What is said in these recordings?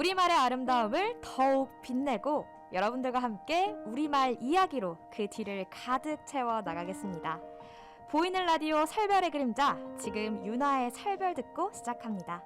우리말의 아름다움을 더욱 빛내고 여러분들과 함께 우리말 이야기로 그 뒤를 가득 채워 나가겠습니다. 보이는 라디오 살별의 그림자 지금 유나의 살별 듣고 시작합니다.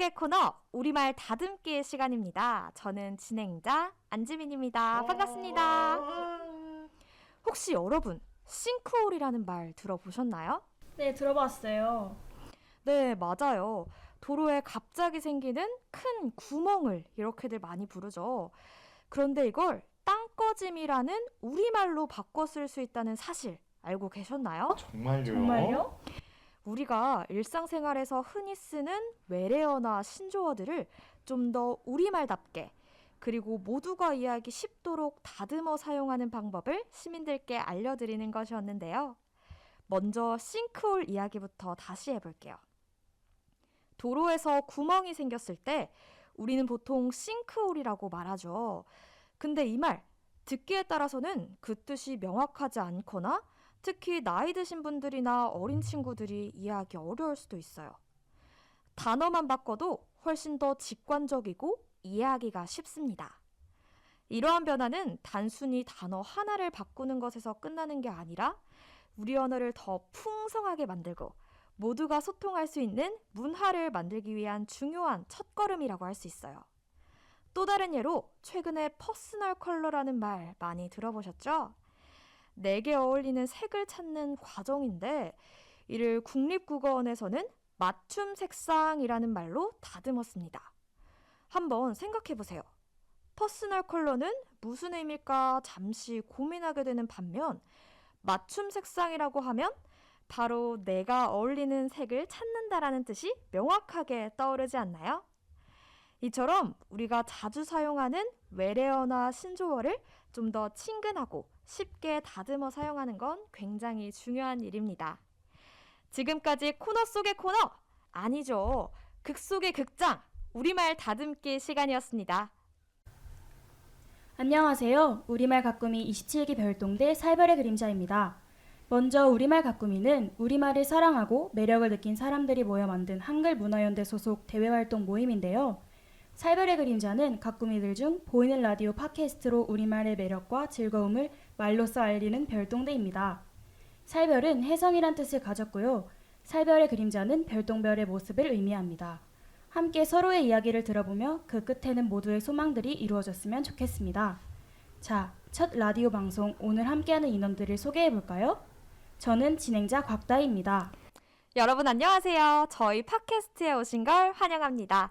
코너 속의 코너 우리말 다듬기의 시간입니다. 저는 진행자 안지민입니다. 반갑습니다. 혹시 여러분 싱크홀이라는 말 들어보셨나요? 네, 들어봤어요. 네, 맞아요. 도로에 갑자기 생기는 큰 구멍을 이렇게들 많이 부르죠. 그런데 이걸 땅꺼짐이라는 우리말로 바꿔 쓸 수 있다는 사실 알고 계셨나요? 정말요? 정말요? 우리가 일상생활에서 흔히 쓰는 외래어나 신조어들을 좀 더 우리말답게 그리고 모두가 이해하기 쉽도록 다듬어 사용하는 방법을 시민들께 알려드리는 것이었는데요. 먼저 싱크홀 이야기부터 다시 해볼게요. 도로에서 구멍이 생겼을 때 우리는 보통 싱크홀이라고 말하죠. 근데 이 말 듣기에 따라서는 그 뜻이 명확하지 않거나 특히 나이 드신 분들이나 어린 친구들이 이해하기 어려울 수도 있어요. 단어만 바꿔도 훨씬 더 직관적이고 이해하기가 쉽습니다. 이러한 변화는 단순히 단어 하나를 바꾸는 것에서 끝나는 게 아니라 우리 언어를 더 풍성하게 만들고 모두가 소통할 수 있는 문화를 만들기 위한 중요한 첫걸음이라고 할 수 있어요. 또 다른 예로 최근에 퍼스널 컬러라는 말 많이 들어보셨죠? 내게 어울리는 색을 찾는 과정인데 이를 국립국어원에서는 맞춤 색상이라는 말로 다듬었습니다. 한번 생각해 보세요. 퍼스널 컬러는 무슨 의미일까 잠시 고민하게 되는 반면 맞춤 색상이라고 하면 바로 내가 어울리는 색을 찾는다라는 뜻이 명확하게 떠오르지 않나요? 이처럼 우리가 자주 사용하는 외래어나 신조어를 좀 더 친근하고 쉽게 다듬어 사용하는 건 굉장히 중요한 일입니다. 지금까지 코너 속의 코너 아니죠. 극 속의 극장 우리말 다듬기 시간이었습니다. 안녕하세요. 우리말 가꾸미 27기 별동대 살벌의 그림자입니다. 먼저 우리말 가꾸미는 우리말을 사랑하고 매력을 느낀 사람들이 모여 만든 한글 문화연대 소속 대외활동 모임인데요. 살벌의 그림자는 가꾸미들 중 보이는 라디오 팟캐스트로 우리말의 매력과 즐거움을 말로써 알리는 별동대입니다. 살별은 혜성이란 뜻을 가졌고요. 살별의 그림자는 별똥별의 모습을 의미합니다. 함께 서로의 이야기를 들어보며 그 끝에는 모두의 소망들이 이루어졌으면 좋겠습니다. 자, 첫 라디오 방송 오늘 함께하는 인원들을 소개해 볼까요? 저는 진행자 곽다희입니다. 여러분 안녕하세요. 저희 팟캐스트에 오신 걸 환영합니다.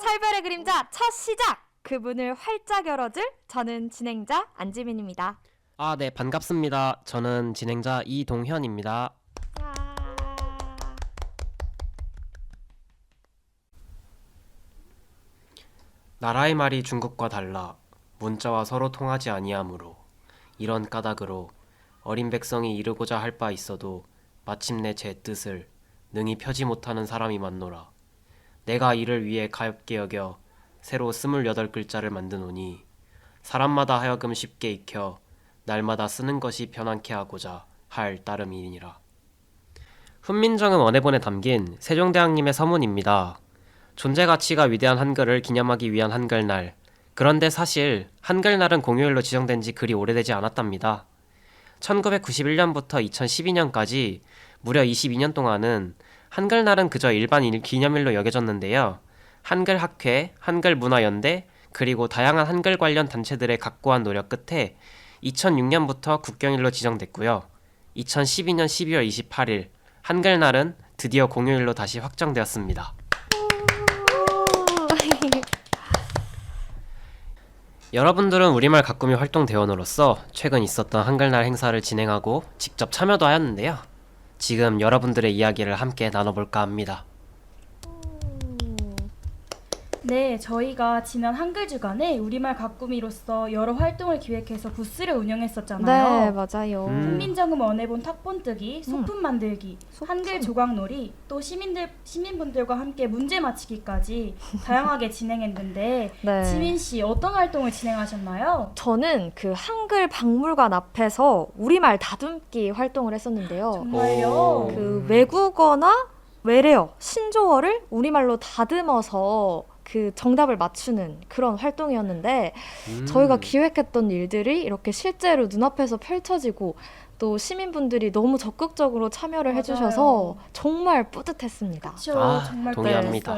살별의 그림자 첫 시작! 그분을 활짝 열어줄 저는 진행자 안지민입니다. 아, 네, 반갑습니다. 저는 진행자 이동현입니다. 나라의 말이 중국과 달라 문자와 서로 통하지 아니하므로 이런 까닭으로 어린 백성이 이루고자 할 바 있어도 마침내 제 뜻을 능히 펴지 못하는 사람이 많노라. 내가 이를 위해 가엽게 여겨 새로 스물여덟 글자를 만드노니 사람마다 하여금 쉽게 익혀 날마다 쓰는 것이 편안케 하고자 할 따름이니라. 훈민정음 언해본에 담긴 세종대왕님의 서문입니다. 존재 가치가 위대한 한글을 기념하기 위한 한글날. 그런데 사실 한글날은 공휴일로 지정된 지 그리 오래되지 않았답니다. 1991년부터 2012년까지 무려 22년 동안은 한글날은 그저 일반 일- 기념일로 여겨졌는데요. 한글 학회, 한글 문화연대, 그리고 다양한 한글 관련 단체들의 각고한 노력 끝에 2006년부터 국경일로 지정됐고요. 2012년 12월 28일 한글날은 드디어 공휴일로 다시 확정되었습니다. 여러분들은 우리말 가꾸미 활동 대원으로서 최근 있었던 한글날 행사를 진행하고 직접 참여도 하였는데요. 지금 여러분들의 이야기를 함께 나눠볼까 합니다. 네, 저희가 지난 한글 주간에 우리말 가꾸미로서 여러 활동을 기획해서 부스를 운영했었잖아요. 맞아요. 음. 훈민정음 언해본 탁본뜨기, 소품 만들기, 소품. 한글 조각놀이, 또 시민들 시민분들과 함께 문제 맞히기까지 다양하게 진행했는데 네. 지민 씨 어떤 활동을 진행하셨나요? 저는 그 한글 박물관 앞에서 우리말 다듬기 활동을 했었는데요. 정말요? 오. 그 외국어나 외래어, 신조어를 우리말로 다듬어서 그 정답을 맞추는 그런 활동이었는데 음. 저희가 기획했던 일들이 이렇게 실제로 눈앞에서 펼쳐지고 또 시민분들이 너무 적극적으로 참여를 맞아요. 해주셔서 정말 뿌듯했습니다. 그렇죠. 아, 정말 동의합니다.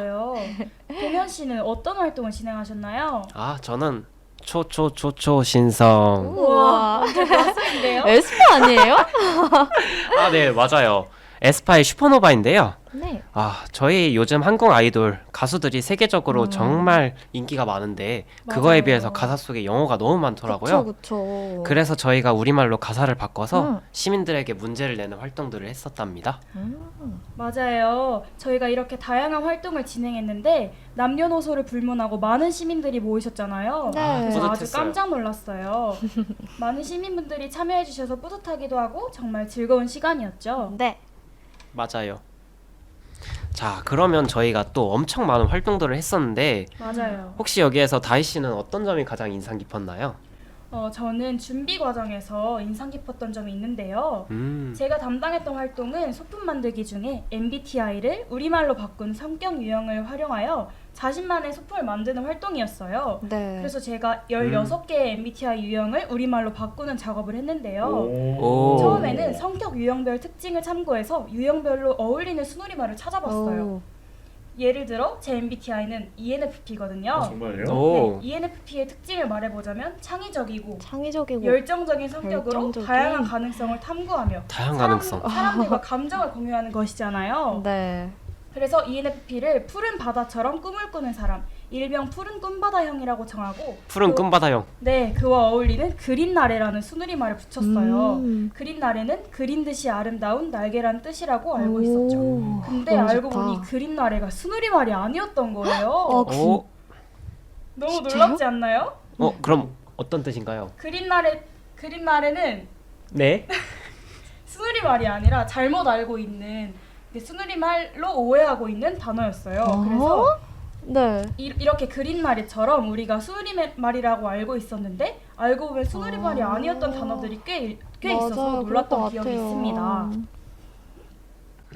동현 씨는 어떤 활동을 진행하셨나요? 아 저는 초초초초 신성. 우와, 맞습인데요? 에스파 아니에요? 아 네 맞아요. 에스파의 슈퍼노바인데요. 네. 아 저희 요즘 한국 아이돌 가수들이 세계적으로 음. 정말 인기가 많은데 그거에 맞아요. 비해서 가사 속에 영어가 너무 많더라고요. 그쵸, 그쵸. 그래서 저희가 우리말로 가사를 바꿔서 음. 시민들에게 문제를 내는 활동들을 했었답니다. 음. 맞아요. 저희가 이렇게 다양한 활동을 진행했는데 남녀노소를 불문하고 많은 시민들이 모이셨잖아요. 네. 그래서 아주 뿌듯했어요. 깜짝 놀랐어요. 많은 시민분들이 참여해 주셔서 뿌듯하기도 하고 정말 즐거운 시간이었죠. 네. 맞아요. 자 그러면 저희가 또 엄청 많은 활동들을 했었는데 맞아요. 혹시 여기에서 다희 씨는 어떤 점이 가장 인상 깊었나요? 어, 저는 준비 과정에서 인상 깊었던 점이 있는데요. 음. 제가 담당했던 활동은 소품 만들기 중에 MBTI를 우리말로 바꾼 성격 유형을 활용하여 자신만의 소품을 만드는 활동이었어요. 네. 그래서 제가 16개의 MBTI 유형을 우리말로 바꾸는 작업을 했는데요. 오. 처음에는 성격 유형별 특징을 참고해서 유형별로 어울리는 순우리말을 찾아봤어요. 오. 예를 들어 제 MBTI는 ENFP거든요. 아, 정말요? 오. 네, ENFP의 특징을 말해보자면 창의적이고 창의적이고 열정적인 성격으로 열정적인. 다양한 가능성을 탐구하며 다양한 사람- 가능성. 사람들과 감정을 공유하는 것이잖아요. 네. 그래서 ENFP를 푸른 바다처럼 꿈을 꾸는 사람, 일명 푸른 꿈바다형이라고 정하고 푸른 그- 꿈바다형. 네, 그와 어울리는 그린 나래라는 수누리말을 붙였어요. 음. 그린 나래는 그린 듯이 아름다운 날개란 뜻이라고 알고 오, 있었죠. 근데 너무 알고 좋다. 보니 그린 나래가 수누리말이 아니었던 거예요. 어, 그- 오. 너무 진짜요? 놀랍지 않나요? 어 그럼 어떤 뜻인가요? 그린 나래 그린 나래는 네. 수누리말이 아니라 잘못 알고 있는 그 수누리말로 오해하고 있는 단어였어요. 어? 그래서 네. 이, 이렇게 그린 말이처럼 우리가 수누리말이라고 알고 있었는데 알고 보면 수누리말이 아. 아니었던 단어들이 꽤, 꽤 맞아요. 있어서 놀랐던 것 기억이 같아요. 있습니다.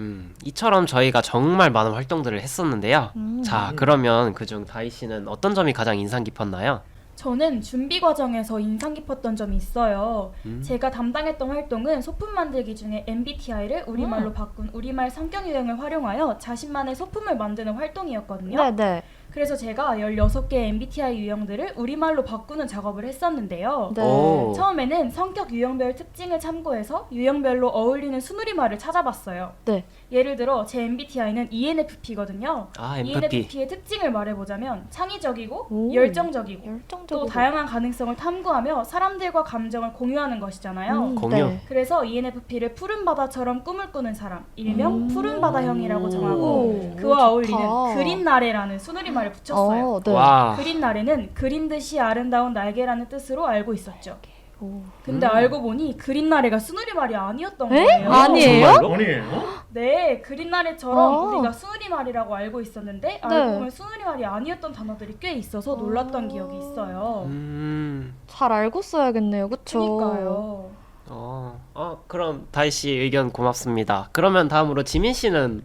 음 이처럼 저희가 정말 많은 활동들을 했었는데요. 음. 자 그러면 그중 다희 씨는 어떤 점이 가장 인상 깊었나요? 저는 준비 과정에서 인상 깊었던 점이 있어요. 음. 제가 담당했던 활동은 소품 만들기 중에 MBTI를 우리말로 음. 바꾼 우리말 성격 유형을 활용하여 자신만의 소품을 만드는 활동이었거든요. 네, 네. 그래서 제가 16개의 MBTI 유형들을 우리말로 바꾸는 작업을 했었는데요. 네. 오. 처음에는 성격 유형별 특징을 참고해서 유형별로 어울리는 수누리말을 찾아봤어요. 네. 예를 들어 제 MBTI는 ENFP거든요. 아 MFP. ENFP의 특징을 말해보자면 창의적이고 오. 열정적이고 열정적이고 또 다양한 가능성을 탐구하며 사람들과 감정을 공유하는 것이잖아요. 음, 공유. 네. 그래서 ENFP를 푸른 바다처럼 꿈을 꾸는 사람, 일명 음. 푸른 바다형이라고 정하고 오, 그와 좋다. 어울리는 그린 나래라는 수누리말 을 붙였어요. 어, 네. 와. 그린 나래는 그린 듯이 아름다운 날개라는 뜻으로 알고 있었죠. 오. 근데 음. 알고 보니 그린 나래가 수누리말이 아니었던 에? 거예요. 아니에요? 정말요? 아니에요? 네, 그린 나래처럼 아. 우리가 수누리말이라고 알고 있었는데 네. 알고 보면 수누리말이 아니었던 단어들이 꽤 있어서 놀랐던 아. 기억이 있어요. 음. 잘 알고 써야겠네요. 그쵸? 그러니까요. 어. 어 그럼 다희 씨 의견 고맙습니다. 그러면 다음으로 지민 씨는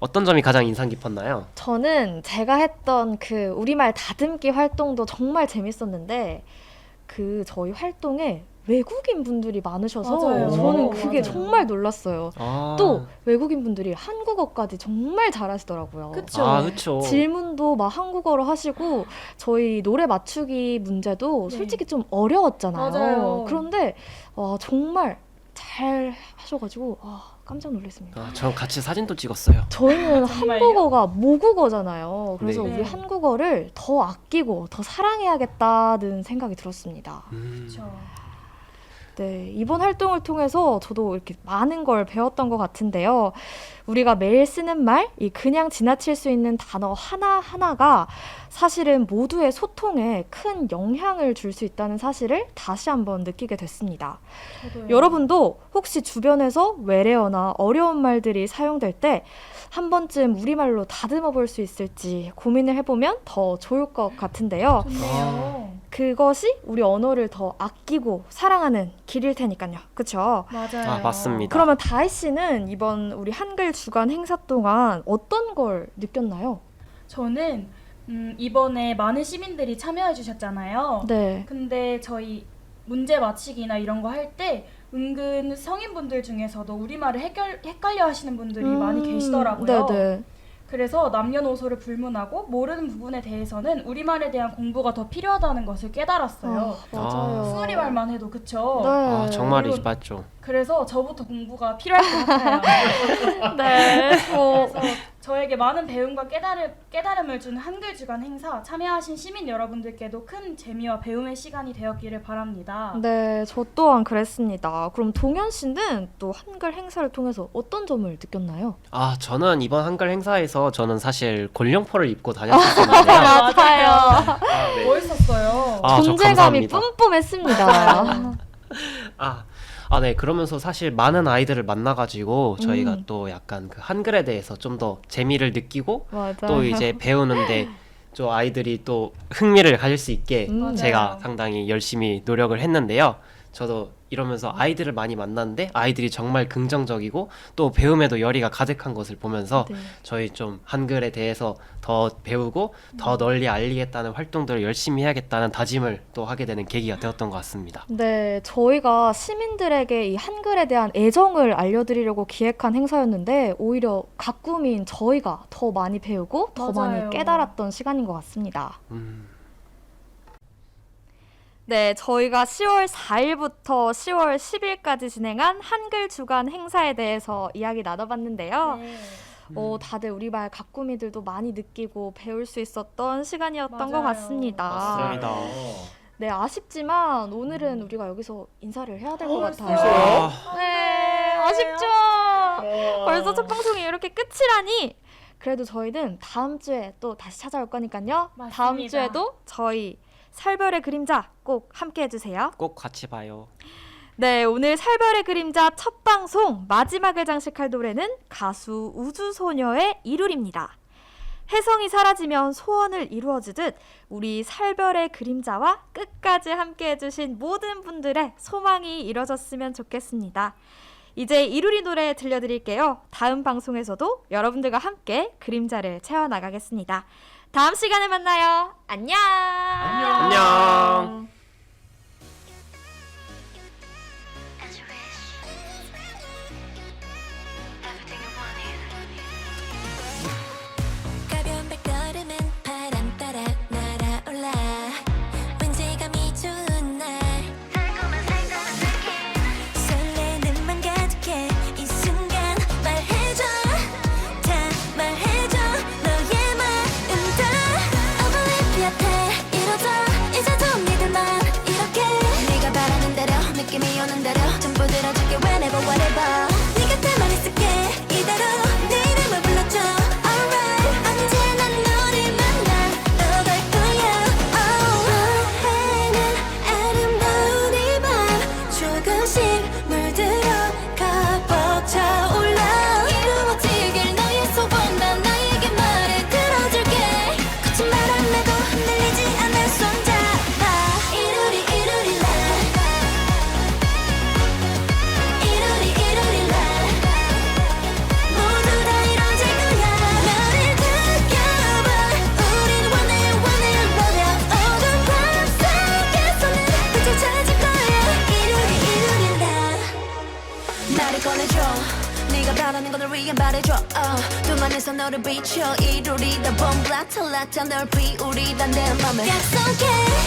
어떤 점이 가장 인상 깊었나요? 저는 제가 했던 그 우리말 다듬기 활동도 정말 재밌었는데 그 저희 활동에 외국인 분들이 많으셔서 맞아요. 저는 오, 그게 맞아요. 정말 놀랐어요. 아. 또 외국인 분들이 한국어까지 정말 잘하시더라고요. 그쵸. 아 그쵸. 질문도 막 한국어로 하시고 저희 노래 맞추기 문제도 네. 솔직히 좀 어려웠잖아요. 맞아요. 그런데 와 정말 잘 하셔가지고 와, 깜짝 놀랐습니다. 아, 저 같이 사진도 찍었어요. 저희는 정말요? 한국어가 모국어잖아요. 그래서 네. 우리 한국어를 더 아끼고 더 사랑해야겠다는 생각이 들었습니다. 음. 그렇죠. 네, 이번 활동을 통해서 저도 이렇게 많은 걸 배웠던 것 같은데요. 우리가 매일 쓰는 말, 이 그냥 지나칠 수 있는 단어 하나하나가 사실은 모두의 소통에 큰 영향을 줄 수 있다는 사실을 다시 한번 느끼게 됐습니다. 저도요. 여러분도 혹시 주변에서 외래어나 어려운 말들이 사용될 때 한 번쯤 우리말로 다듬어 볼 수 있을지 고민을 해보면 더 좋을 것 같은데요. 좋네요. 그것이 우리 언어를 더 아끼고 사랑하는 길일 테니까요. 그쵸? 맞아요. 아, 맞습니다. 그러면 다희 씨는 이번 우리 한글 주간 행사 동안 어떤 걸 느꼈나요? 저는 음, 이번에 많은 시민들이 참여해 주셨잖아요. 네. 근데 저희 문제 맞히기나 이런 거 할 때 은근 성인분들 중에서도 우리말을 헷갈, 헷갈려 하시는 분들이 많이 음, 계시더라고요. 네네. 그래서 남녀노소를 불문하고 모르는 부분에 대해서는 우리말에 대한 공부가 더 필요하다는 것을 깨달았어요. 아, 맞아요. 수누리말만 해도 그쵸? 네. 아 정말이지 맞죠. 그래서 저부터 공부가 필요할 것 같아요. 네. 어, 그래서 저에게 많은 배움과 깨달음, 깨달음을 준 한글 주간 행사 참여하신 시민 여러분들께도 큰 재미와 배움의 시간이 되었기를 바랍니다. 네, 저 또한 그랬습니다. 그럼 동현 씨는 또 한글 행사를 통해서 어떤 점을 느꼈나요? 아 저는 이번 한글 행사에서 저는 사실 골룡포를 입고 다녔었는데요. 맞아요. 아, 네. 멋있었어요. 아, 저 존재감이 감사합니다. 뿜뿜했습니다. 아, 아, 네. 그러면서 사실 많은 아이들을 만나가지고 저희가 음. 또 약간 그 한글에 대해서 좀 더 재미를 느끼고 맞아요. 또 이제 배우는데 저 아이들이 또 흥미를 가질 수 있게 음. 제가 상당히 열심히 노력을 했는데요. 저도 이러면서 아이들을 많이 만났는데 아이들이 정말 긍정적이고 또 배움에도 열의가 가득한 것을 보면서 네. 저희 좀 한글에 대해서 더 배우고 더 널리 알리겠다는 활동들을 열심히 해야겠다는 다짐을 또 하게 되는 계기가 되었던 것 같습니다. 네, 저희가 시민들에게 이 한글에 대한 애정을 알려드리려고 기획한 행사였는데 오히려 가꾸민 저희가 더 많이 배우고 더 맞아요. 많이 깨달았던 시간인 것 같습니다. 음, 네, 저희가 10월 4일부터 10월 10일까지 진행한 한글 주간 행사에 대해서 이야기 나눠봤는데요. 네. 어, 다들 우리말 가꾸미들도 많이 느끼고 배울 수 있었던 시간이었던 것 맞아요. 같습니다. 맞습니다. 네, 아쉽지만 오늘은 우리가 여기서 인사를 해야 될 것 같아요. 아, 네, 아쉽죠. 벌써 첫 방송이 이렇게 끝이라니. 그래도 저희는 다음 주에 또 다시 찾아올 거니까요. 다음 맞습니다. 주에도 저희 살별의 그림자 꼭 함께 해주세요. 꼭 같이 봐요. 네, 오늘 살별의 그림자 첫 방송 마지막을 장식할 노래는 가수 우주소녀의 이룰입니다. 혜성이 사라지면 소원을 이루어주듯 우리 살별의 그림자와 끝까지 함께 해주신 모든 분들의 소망이 이뤄졌으면 좋겠습니다. 이제 이루리 노래 들려드릴게요. 다음 방송에서도 여러분들과 함께 그림자를 채워나가겠습니다. 다음 시간에 만나요. 안녕. 안녕. 탈락자 널 비우리다 내 맘을 약속해